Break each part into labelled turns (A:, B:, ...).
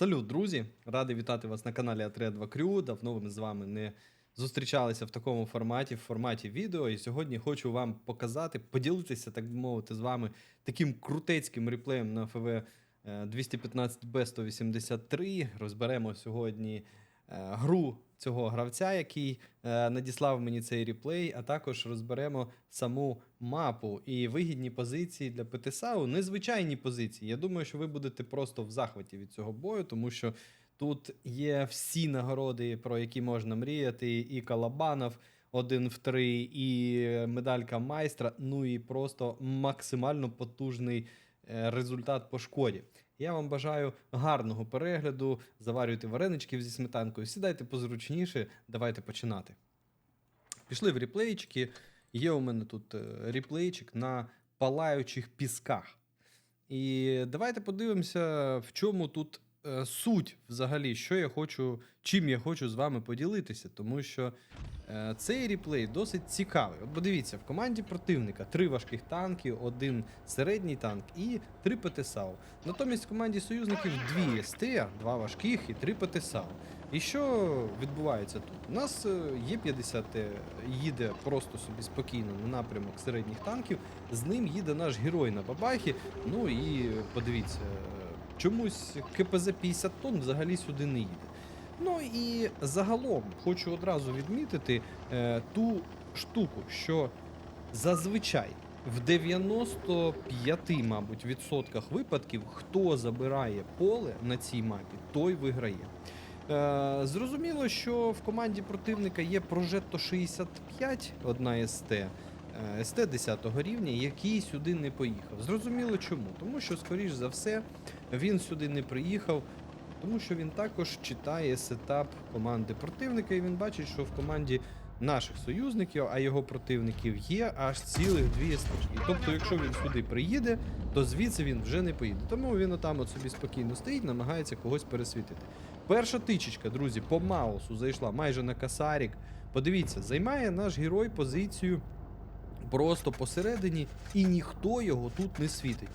A: Салют, друзі! Радий вітати вас на каналі 2 Crew. Давно ми з вами не зустрічалися в такому форматі, в форматі відео. І сьогодні хочу вам показати, поділитися, так би мовити, з вами таким крутецьким реплеєм на ФВ 215B 183. Розберемо сьогодні гру цього гравця, який е, надіслав мені цей реплей, а також розберемо саму мапу і вигідні позиції для ПТСАУ, незвичайні позиції. Я думаю, що ви будете просто в захваті від цього бою, тому що тут є всі нагороди, про які можна мріяти, і Калабанов. Один в три, і медалька майстра, ну і просто максимально потужний е, результат по шкоді. Я вам бажаю гарного перегляду. Заварюйте вареничків зі сметанкою, сідайте позручніше, давайте починати. Пішли в ріплейчики. Є у мене тут ріплейчик на палаючих пісках. І давайте подивимося, в чому тут е, суть взагалі, що я хочу, чим я хочу з вами поділитися, тому що е, цей реплей досить цікавий. От подивіться, в команді противника три важких танки, один середній танк і три ПТСАУ. Натомість в команді союзників дві СТ, два важких і три ПТСАУ. І що відбувається тут? У нас е, є 50 їде просто собі спокійно на напрямок середніх танків. З ним їде наш герой на бабахі. Ну і подивіться, е, чомусь КПЗ 50 тонн взагалі сюди не їде. Ну і загалом хочу одразу відмітити е, ту штуку, що зазвичай в 95, мабуть, відсотках випадків, хто забирає поле на цій мапі, той виграє. Е, зрозуміло, що в команді противника є Progetto 65, одна СТ, е, СТ 10 рівня, який сюди не поїхав. Зрозуміло чому? Тому що, скоріш за все, він сюди не приїхав, тому що він також читає сетап команди противника, і він бачить, що в команді наших союзників, а його противників є аж цілих дві стежки. Тобто, якщо він сюди приїде, то звідси він вже не поїде. Тому він отам от собі спокійно стоїть, намагається когось пересвітити. Перша тичечка, друзі, по Маусу зайшла майже на касарік. Подивіться, займає наш герой позицію просто посередині, і ніхто його тут не світить.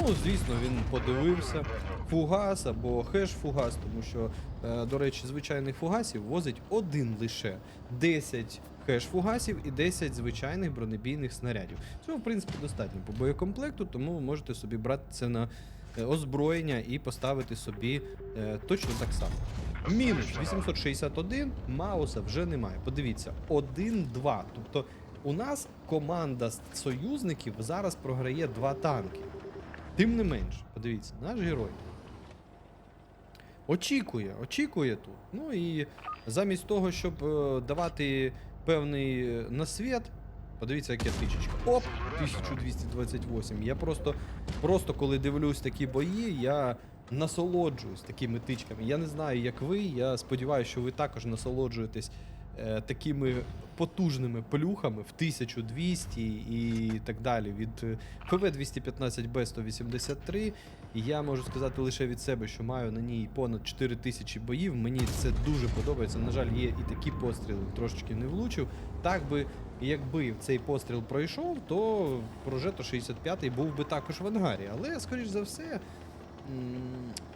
A: Ну, звісно, він подивився фугас або хеш-фугас, тому що, е, до речі, звичайних фугасів возить один лише 10 хеш-фугасів і 10 звичайних бронебійних снарядів. Цього, в принципі, достатньо по боєкомплекту, тому ви можете собі брати це на е, озброєння і поставити собі е, точно так само. Мінус 861, Мауса вже немає. Подивіться, 1-2. Тобто у нас команда союзників зараз програє два танки. Тим не менше, подивіться, наш герой. Очікує, очікує тут. Ну і замість того, щоб е, давати певний е, насвіт, подивіться, яке тичечка. Оп! 1228. Я просто, просто коли дивлюсь такі бої, я насолоджуюсь такими тичками. Я не знаю, як ви. Я сподіваюся, що ви також насолоджуєтесь такими потужними плюхами в 1200 і так далі. Від е, ФВ 215 Б 183. І я можу сказати лише від себе, що маю на ній понад 4000 боїв. Мені це дуже подобається. На жаль, є і такі постріли, трошечки не влучив. Так би, якби цей постріл пройшов, то Прожето 65-й був би також в ангарі. Але, скоріш за все.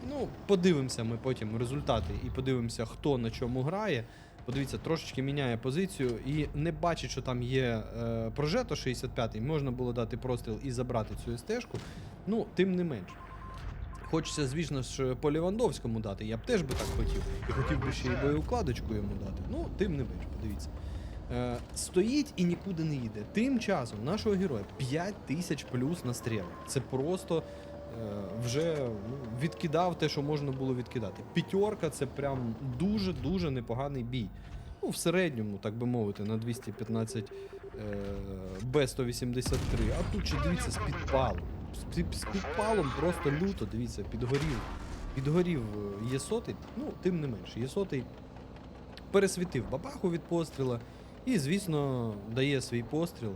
A: Ну, подивимося ми потім результати і подивимося, хто на чому грає. Подивіться, трошечки міняє позицію і не бачить, що там є е, прожето 65 можна було дати простріл і забрати цю стежку. Ну, тим не менш. Хочеться, звісно ж, по Лівандовському дати. Я б теж би так хотів. І хотів би ще й боєукладочку йому дати. Ну, тим не менш, подивіться. Е, стоїть і нікуди не їде. Тим часом нашого героя 5 тисяч плюс на стріли. Це просто вже ну, відкидав те, що можна було відкидати. П'ятерка це прям дуже-дуже непоганий бій. Ну, в середньому, так би мовити, на 215 е, Б183. А тут ще дивіться з підпалом. З, підпалом просто люто, дивіться, підгорів. Підгорів е, єсотий, ну, тим не менше, єсотий пересвітив бабаху від постріла і, звісно, дає свій постріл.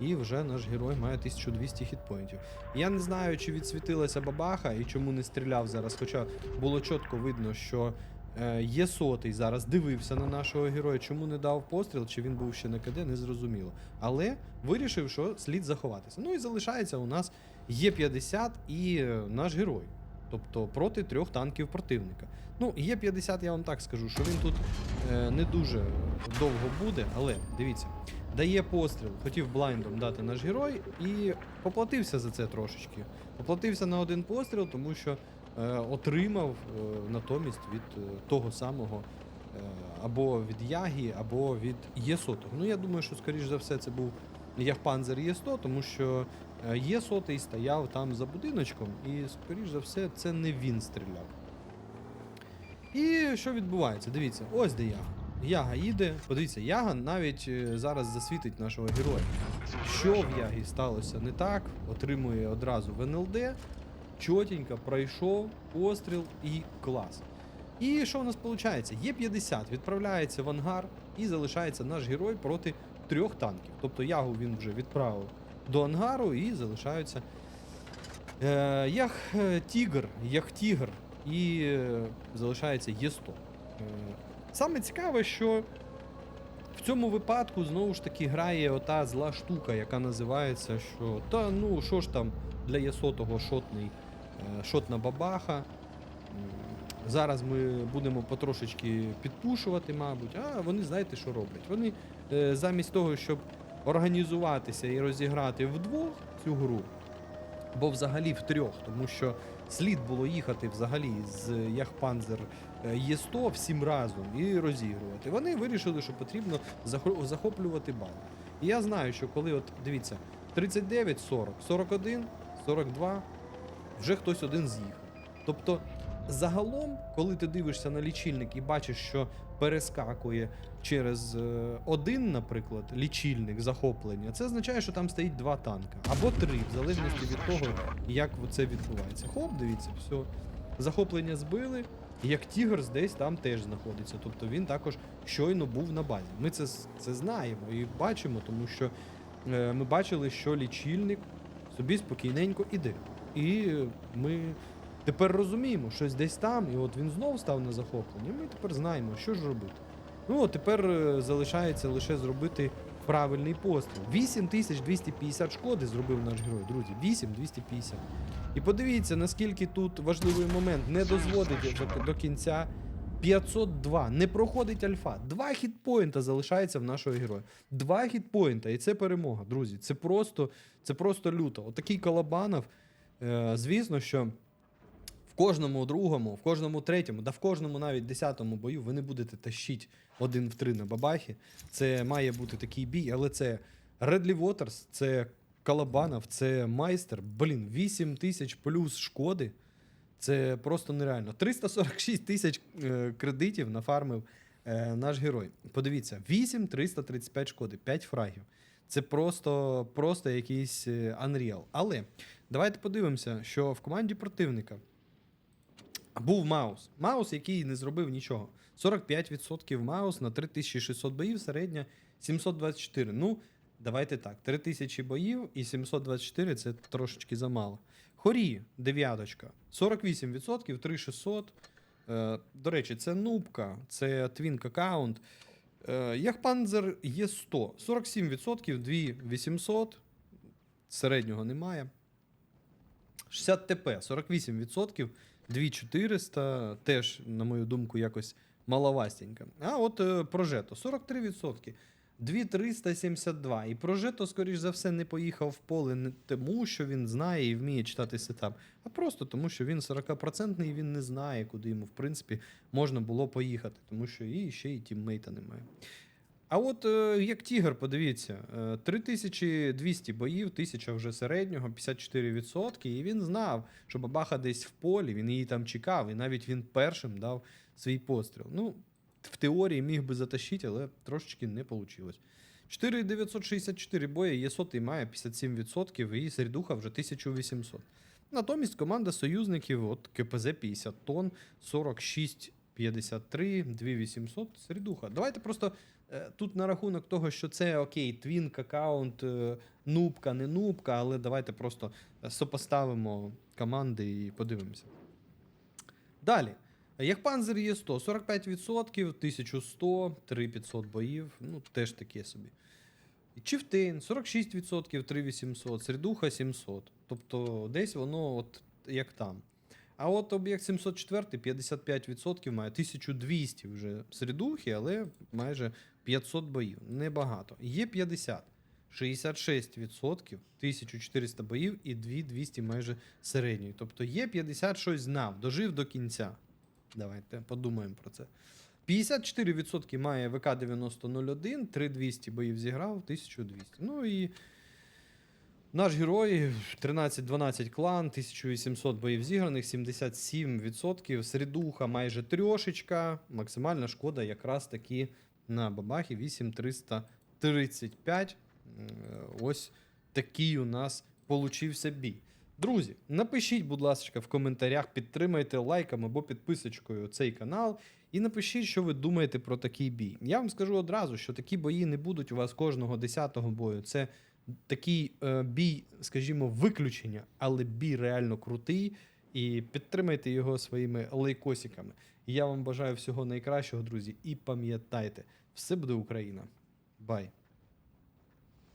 A: І вже наш герой має 1200 хітпоінтів. Я не знаю, чи відсвітилася бабаха і чому не стріляв зараз. Хоча було чітко видно, що е, є сотий зараз дивився на нашого героя, чому не дав постріл, чи він був ще на КД, не зрозуміло. Але вирішив, що слід заховатися. Ну і залишається у нас є 50 і е, наш герой. Тобто проти трьох танків противника. Ну, є 50, я вам так скажу, що він тут е, не дуже довго буде, але дивіться, дає постріл, хотів блайндом дати наш герой і поплатився за це трошечки. Поплатився на один постріл, тому що е, отримав е, натомість від е, того самого е, або від Ягі, або від Є100. Ну, я думаю, що, скоріш за все, це був Ягпанзер Є100, тому що е, Є100 стояв там за будиночком, і, скоріш за все, це не він стріляв. І що відбувається? Дивіться, ось де Яга. Яга їде. Подивіться, Яга навіть е, зараз засвітить нашого героя. Що в Ягі сталося не так, отримує одразу в НЛД, чотенько пройшов постріл і клас. І що у нас виходить? Є 50, відправляється в ангар і залишається наш герой проти трьох танків. Тобто Ягу він вже відправив до ангару і залишаються е, Ях е, Тігр, Ях Тігр і е, залишається Є100. Е, саме цікаве, що в цьому випадку знову ж таки грає ота зла штука, яка називається, що та ну що ж там для Є100 шотний, е, шотна бабаха. Зараз ми будемо потрошечки підпушувати, мабуть. А вони знаєте, що роблять? Вони замість того, щоб організуватися і розіграти вдвох цю гру, або взагалі в трьох, тому що слід було їхати взагалі з Яхпанзер Є100 всім разом і розігрувати. Вони вирішили, що потрібно захоплювати бал. І я знаю, що коли, от дивіться, 39, 40, 41, 42, вже хтось один з'їхав. Тобто, загалом, коли ти дивишся на лічильник і бачиш, що перескакує через е, один, наприклад, лічильник захоплення, це означає, що там стоїть два танка або три, в залежності від того, як це відбувається. Хоп, дивіться, все. Захоплення збили. Як Тігрс десь там теж знаходиться. Тобто він також щойно був на базі. Ми це, це знаємо і бачимо, тому що е, ми бачили, що лічильник собі спокійненько іде. І ми тепер розуміємо, щось десь там, і от він знов став на захоплення. Ми тепер знаємо, що ж робити. Ну, от тепер е, залишається лише зробити правильний постріл. 8250 шкоди зробив наш герой, друзі. 8250. І подивіться, наскільки тут важливий момент не дозводить до, до кінця 502. Не проходить альфа. Два хітпоінта залишається в нашого героя. Два хітпоінта, і це перемога, друзі. Це просто, це просто люто. Отакий Калабанов, е, звісно, що кожному другому, в кожному третьому, да в кожному навіть десятому бою ви не будете тащити один в три на бабахі. Це має бути такий бій, але це Редлі Waters, це Калабанов, це майстер. Блін, 8 тисяч плюс шкоди. Це просто нереально. 346 тисяч е, кредитів нафармив е, наш герой. Подивіться, 8 335 шкоди, 5 фрагів. Це просто, просто якийсь е, Unreal. Але давайте подивимося, що в команді противника був Маус. Маус, який не зробив нічого. 45% Маус на 3600 боїв, середня 724. Ну, давайте так. 3000 боїв і 724 це трошечки замало. Хорі, дев'яточка. 48%, 3600. Е, до речі, це нубка, це твінк аккаунт. Яхпанзер є 100. 47%, 2800. Середнього немає. 60 ТП, 48%, 2400, теж, на мою думку, якось маловастенько. А от е, Прожето 43%, 2372. І Прожето, скоріш за все, не поїхав в поле не тому, що він знає і вміє читати сетап, а просто тому, що він 40% і він не знає, куди йому, в принципі, можна було поїхати, тому що і ще й тіммейта немає. А от е, як Тігр, подивіться, е, 3200 боїв, 1000 вже середнього, 54%, і він знав, що бабаха десь в полі, він її там чекав, і навіть він першим дав свій постріл. Ну, в теорії міг би затащити, але трошечки не вийшло. 4964 бої, є сотий має 57%, і середуха вже 1800. Натомість команда союзників, от КПЗ 50 тонн, 46 53, 2800, середуха. Давайте просто е, тут на рахунок того, що це окей, твінк аккаунт, е, нубка, не нубка, але давайте просто е, сопоставимо команди і подивимося. Далі. Яхпанзер є 100, 45%, 1100, 3500 боїв, ну теж таке собі. Чифтейн 46%, 3800, Середуха 700. Тобто десь воно от як там. А от об'єкт 704 55% має 1200 вже середухи, але майже 500 боїв. Небагато. Є 50. 66%, 1400 боїв і 2200 майже середньої. Тобто є 50 щось знав, дожив до кінця. Давайте подумаємо про це. 54% має ВК 9001, 3200 боїв зіграв, 1200. Ну і наш герой 13-12 клан, 1800 боїв зіграних, 77%. Середуха майже трьошечка. Максимальна шкода якраз таки на бабахі 8335. Ось такий у нас получився бій. Друзі, напишіть, будь ласка, в коментарях, підтримайте лайком або підписочкою цей канал. І напишіть, що ви думаєте про такий бій. Я вам скажу одразу, що такі бої не будуть у вас кожного 10-го бою. Це такий е, бій, скажімо, виключення, але бій реально крутий. І підтримайте його своїми лайкосиками. Я вам бажаю всього найкращого, друзі. І пам'ятайте, все буде Україна. Бай!